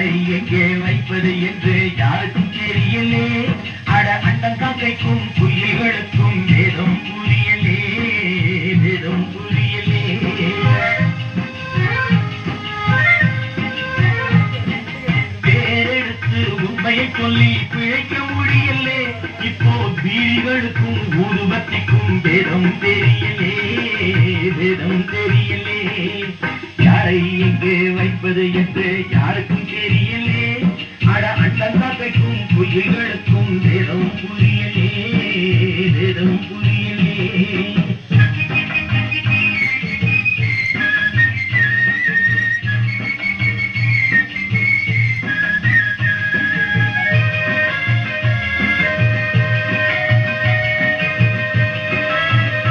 அதை எங்கே வைப்பது என்று யாருக்கும் தெரியலே. அட அண்டம் தங்கைக்கும் புயல்களுக்கும் வேதம் புரியலே வேதம் புரியலே. பேரெடுத்து உண்மையை சொல்லி பிழைக்க முடியலே. இப்போ வீடுகளுக்கும் ஊதுபத்திக்கும் வேதம் தெரியல என்பது என்று யாருக்கும் தெரியலே. அட அண்ணன் தகைக்கும் புயல்களுக்கும் வேதம் புரியலே வேதம் புரிய